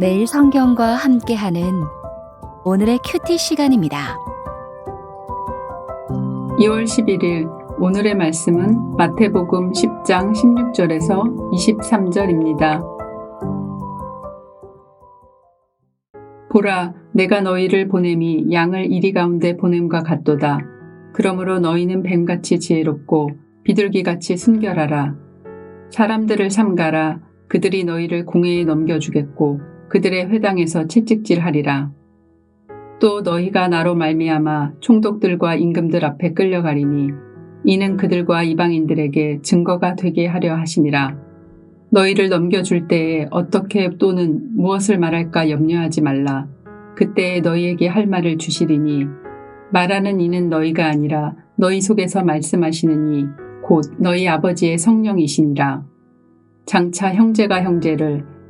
매일 성경과 함께하는 오늘의 큐티 시간입니다. 2월 11일 오늘의 말씀은 마태복음 10장 16절에서 23절입니다. 보라, 내가 너희를 보냄이 양을 이리 가운데 보냄과 같도다. 그러므로 너희는 뱀같이 지혜롭고 비둘기같이 순결하라. 사람들을 삼가라. 그들이 너희를 공회에 넘겨주겠고 그들의 회당에서 채찍질하리라. 또 너희가 나로 말미암아 총독들과 임금들 앞에 끌려가리니 이는 그들과 이방인들에게 증거가 되게 하려 하심이라. 너희를 넘겨줄 때에 어떻게 또는 무엇을 말할까 염려하지 말라. 그때에 너희에게 할 말을 주시리니 말하는 이는 너희가 아니라 너희 속에서 말씀하시는 이 곧 너희 아버지의 성령이시니라. 장차 형제가 형제를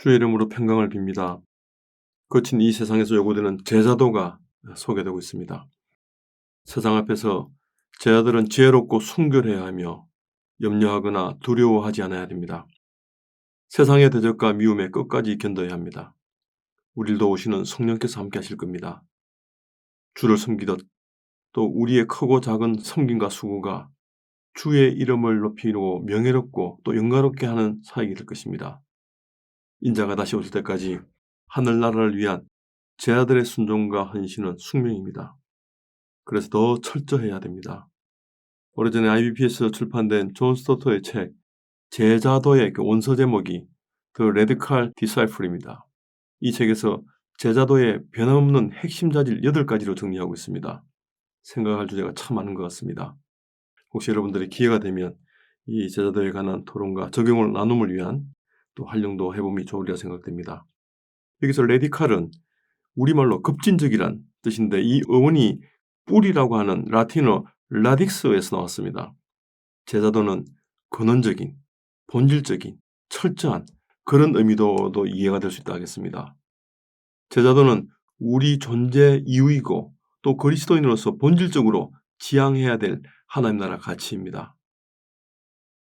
주의 이름으로 평강을 빕니다. 거친 이 세상에서 요구되는 제자도가 소개되고 있습니다. 세상 앞에서 제자들은 지혜롭고 순결해야 하며 염려하거나 두려워하지 않아야 됩니다. 세상의 대적과 미움에 끝까지 견뎌야 합니다. 우리도 오시는 성령께서 함께 하실 겁니다. 주를 섬기듯 또 우리의 크고 작은 섬김과 수고가 주의 이름을 높이고 명예롭고 또 영광롭게 하는 사역이 될 것입니다. 인자가 다시 오실 때까지 하늘나라를 위한 제 아들의 순종과 헌신은 숙명입니다. 그래서 더 철저해야 됩니다. 오래전에 IBP에서 출판된 존 스토터의 책 제자도의 그 원서 제목이 The Radical Disciple입니다. 이 책에서 제자도의 변함없는 핵심 자질 8가지로 정리하고 있습니다. 생각할 주제가 참 많은 것 같습니다. 혹시 여러분들이 기회가 되면 이 제자도에 관한 토론과 적용을 나눔을 위한 또 활용도 해봄이 좋으리라 생각됩니다. 여기서 레디칼은 우리말로 급진적이란 뜻인데 이 어원이 뿌리라고 하는 라틴어 라딕스에서 나왔습니다. 제자도는 근원적인, 본질적인, 철저한 그런 의미도도 이해가 될 수 있다 하겠습니다. 제자도는 우리 존재 이유이고 또 그리스도인으로서 본질적으로 지향해야 될 하나님 나라 가치입니다.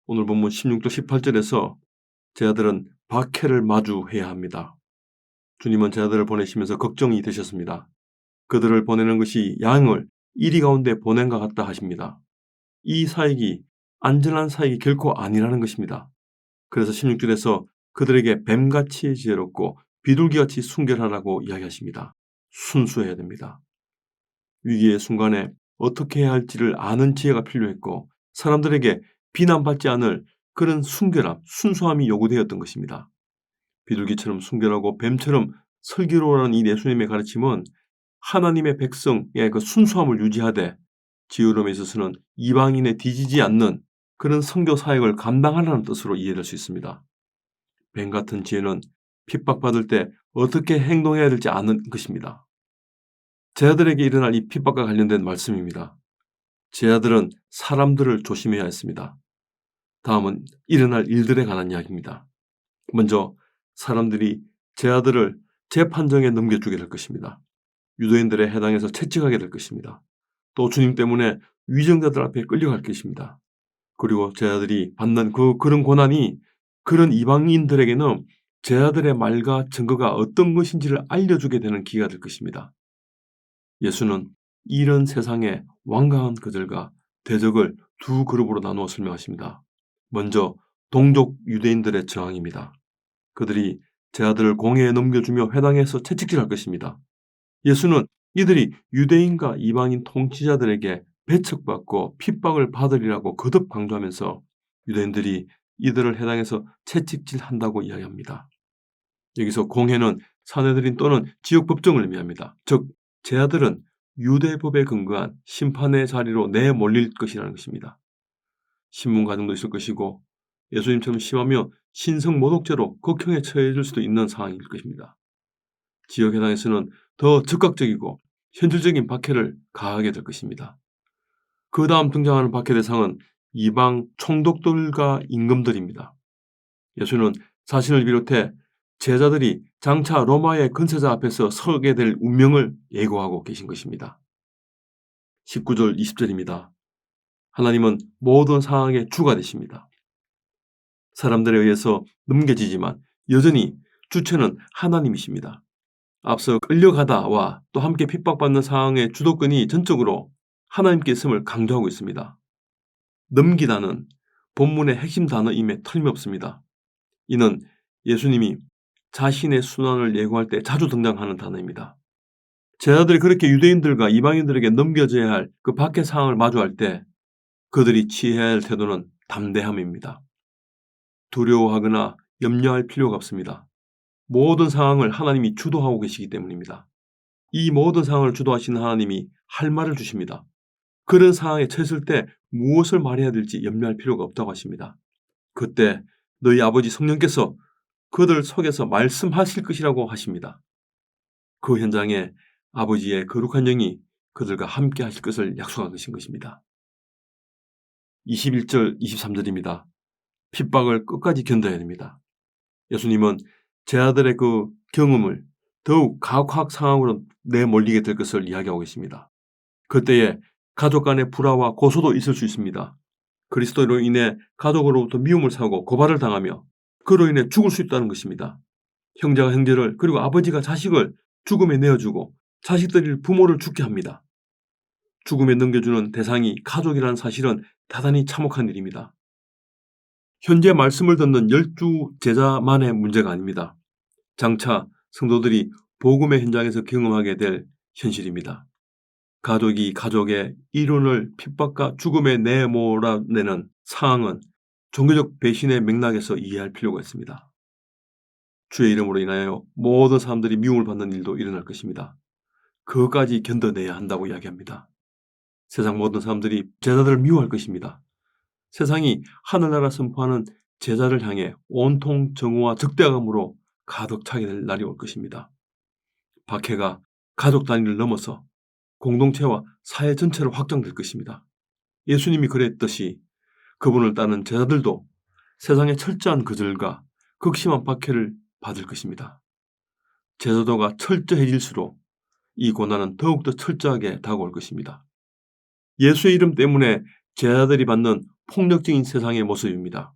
오늘 본문 16절 18절에서 제자들은 박해를 마주해야 합니다. 주님은 제자들을 보내시면서 걱정이 되셨습니다. 그들을 보내는 것이 양을 이리 가운데 보낸 것 같다 하십니다. 이 사역이 안전한 사역이 결코 아니라는 것입니다. 그래서 16절에서 그들에게 뱀같이 지혜롭고 비둘기같이 순결하라고 이야기하십니다. 순수해야 됩니다. 위기의 순간에 어떻게 해야 할지를 아는 지혜가 필요했고 사람들에게 비난받지 않을 그런 순결함, 순수함이 요구되었던 것입니다. 비둘기처럼 순결하고 뱀처럼 설기로라는 이 예수님의 가르침은 하나님의 백성의 그 순수함을 유지하되 지으름에 있어서는 이방인에 뒤지지 않는 그런 선교 사역을 감당하라는 뜻으로 이해될 수 있습니다. 뱀 같은 지혜는 핍박받을 때 어떻게 행동해야 될지 아는 것입니다. 제자들에게 일어날 이 핍박과 관련된 말씀입니다. 제자들은 사람들을 조심해야 했습니다. 다음은 일어날 일들에 관한 이야기입니다. 먼저 사람들이 제 아들을 재판정에 넘겨주게 될 것입니다. 유도인들의 해당에서 채찍하게 될 것입니다. 또 주님 때문에 위정자들 앞에 끌려갈 것입니다. 그리고 제 아들이 받는 그 그런 고난이 그런 이방인들에게는 제 아들의 말과 증거가 어떤 것인지를 알려주게 되는 기회가 될 것입니다. 예수는 이런 세상의 완강한 그들과 대적을 두 그룹으로 나누어 설명하십니다. 먼저 동족 유대인들의 저항입니다. 그들이 제 아들을 공회에 넘겨주며 회당에서 채찍질할 것입니다. 예수는 이들이 유대인과 이방인 통치자들에게 배척받고 핍박을 받으리라고 거듭 강조하면서 유대인들이 이들을 해당해서 채찍질한다고 이야기합니다. 여기서 공회는 사내들인 또는 지역 법정을 의미합니다. 즉, 제 아들은 유대법에 근거한 심판의 자리로 내몰릴 것이라는 것입니다. 신문 과정도 있을 것이고 예수님처럼 심하며 신성 모독죄로 극형에 처해질 수도 있는 상황일 것입니다. 지역 해당에서는 더 즉각적이고 현실적인 박해를 가하게 될 것입니다. 그 다음 등장하는 박해 대상은 이방 총독들과 임금들입니다. 예수는 자신을 비롯해 제자들이 장차 로마의 근세자 앞에서 서게 될 운명을 예고하고 계신 것입니다. 19절 20절입니다. 하나님은 모든 상황의 주가 되십니다. 사람들에 의해서 넘겨지지만 여전히 주체는 하나님이십니다. 앞서 끌려가다와 또 함께 핍박받는 상황의 주도권이 전적으로 하나님께 있음을 강조하고 있습니다. 넘기다는 본문의 핵심 단어임에 틀림없습니다. 이는 예수님이 자신의 순환을 예고할 때 자주 등장하는 단어입니다. 제자들이 그렇게 유대인들과 이방인들에게 넘겨져야 할 그 밖의 상황을 마주할 때 그들이 취해야 할 태도는 담대함입니다. 두려워하거나 염려할 필요가 없습니다. 모든 상황을 하나님이 주도하고 계시기 때문입니다. 이 모든 상황을 주도하시는 하나님이 할 말을 주십니다. 그런 상황에 처했을 때 무엇을 말해야 될지 염려할 필요가 없다고 하십니다. 그때 너희 아버지 성령께서 그들 속에서 말씀하실 것이라고 하십니다. 그 현장에 아버지의 거룩한 영이 그들과 함께 하실 것을 약속하신 것입니다. 21절, 23절입니다. 핍박을 끝까지 견뎌야 됩니다. 예수님은 제 아들의 그 경험을 더욱 가혹 상황으로 내몰리게 될 것을 이야기하고 있습니다. 그때에 가족 간의 불화와 고소도 있을 수 있습니다. 그리스도로 인해 가족으로부터 미움을 사고 고발을 당하며 그로 인해 죽을 수 있다는 것입니다. 형제가 형제를 그리고 아버지가 자식을 죽음에 내어주고 자식들이 부모를 죽게 합니다. 죽음에 넘겨주는 대상이 가족이라는 사실은 대단히 참혹한 일입니다. 현재 말씀을 듣는 열두 제자만의 문제가 아닙니다. 장차 성도들이 복음의 현장에서 경험하게 될 현실입니다. 가족이 가족의 이론을 핍박과 죽음에 내몰아내는 상황은 종교적 배신의 맥락에서 이해할 필요가 있습니다. 주의 이름으로 인하여 모든 사람들이 미움을 받는 일도 일어날 것입니다. 그것까지 견뎌내야 한다고 이야기합니다. 세상 모든 사람들이 제자들을 미워할 것입니다. 세상이 하늘나라 선포하는 제자를 향해 온통 정오와 적대감으로 가득 차게 될 날이 올 것입니다. 박해가 가족 단위를 넘어서 공동체와 사회 전체로 확장될 것입니다. 예수님이 그랬듯이 그분을 따르는 제자들도 세상의 철저한 거절과 극심한 박해를 받을 것입니다. 제자도가 철저해질수록 이 고난은 더욱더 철저하게 다가올 것입니다. 예수의 이름 때문에 제자들이 받는 폭력적인 세상의 모습입니다.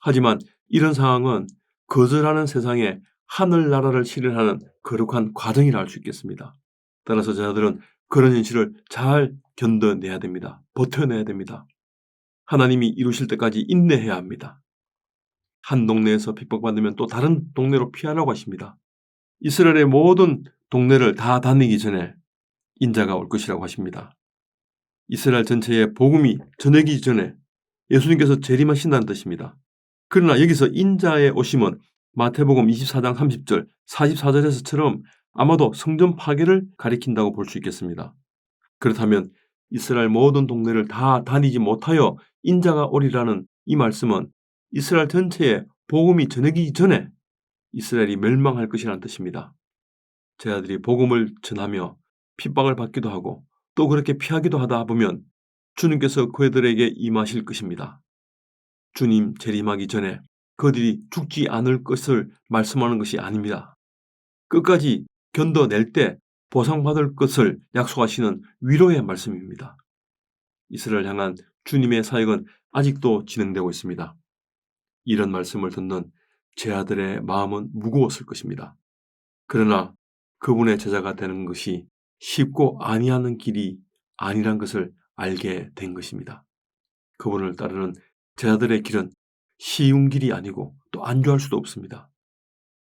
하지만 이런 상황은 거절하는 세상에 하늘나라를 실현하는 거룩한 과정이라 할 수 있겠습니다. 따라서 제자들은 그런 현실을 잘 견뎌내야 됩니다. 버텨내야 됩니다. 하나님이 이루실 때까지 인내해야 합니다. 한 동네에서 핍박받으면 또 다른 동네로 피하라고 하십니다. 이스라엘의 모든 동네를 다 다니기 전에 인자가 올 것이라고 하십니다. 이스라엘 전체에 복음이 전해기 전에 예수님께서 재림하신다는 뜻입니다. 그러나 여기서 인자의 오심은 마태복음 24장 30절, 44절에서처럼 아마도 성전 파괴를 가리킨다고 볼 수 있겠습니다. 그렇다면 이스라엘 모든 동네를 다 다니지 못하여 인자가 오리라는 이 말씀은 이스라엘 전체에 복음이 전하기 전에 이스라엘이 멸망할 것이라는 뜻입니다. 제 아들이 복음을 전하며 핍박을 받기도 하고 또 그렇게 피하기도 하다 보면 주님께서 그들에게 임하실 것입니다. 주님 재림하기 전에 그들이 죽지 않을 것을 말씀하는 것이 아닙니다. 끝까지 견뎌낼 때 보상받을 것을 약속하시는 위로의 말씀입니다. 이스라엘 향한 주님의 사역은 아직도 진행되고 있습니다. 이런 말씀을 듣는 제 아들의 마음은 무거웠을 것입니다. 그러나 그분의 제자가 되는 것이 쉽고 아니하는 길이 아니란 것을 알게 된 것입니다. 그분을 따르는 제자들의 길은 쉬운 길이 아니고 또 안주할 수도 없습니다.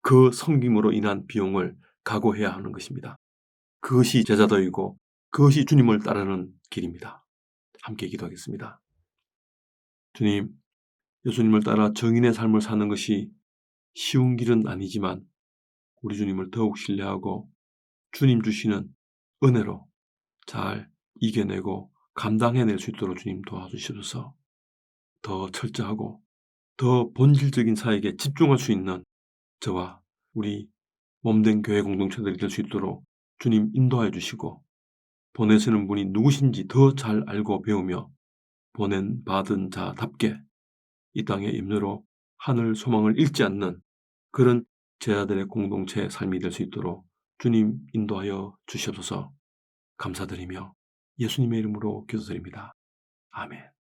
그 섬김으로 인한 비용을 각오해야 하는 것입니다. 그것이 제자도이고 그것이 주님을 따르는 길입니다. 함께 기도하겠습니다. 주님, 예수님을 따라 정인의 삶을 사는 것이 쉬운 길은 아니지만 우리 주님을 더욱 신뢰하고 주님 주시는 은혜로 잘 이겨내고 감당해낼 수 있도록 주님 도와주시옵소서. 더 철저하고 더 본질적인 사역에 집중할 수 있는 저와 우리 몸된 교회 공동체들이 될 수 있도록 주님 인도하여 주시고 보내시는 분이 누구신지 더 잘 알고 배우며 보낸 받은 자답게 이 땅의 임무로 하늘 소망을 잃지 않는 그런 제자들의 공동체의 삶이 될 수 있도록 주님 인도하여 주시옵소서 감사드리며 예수님의 이름으로 기도드립니다. 아멘.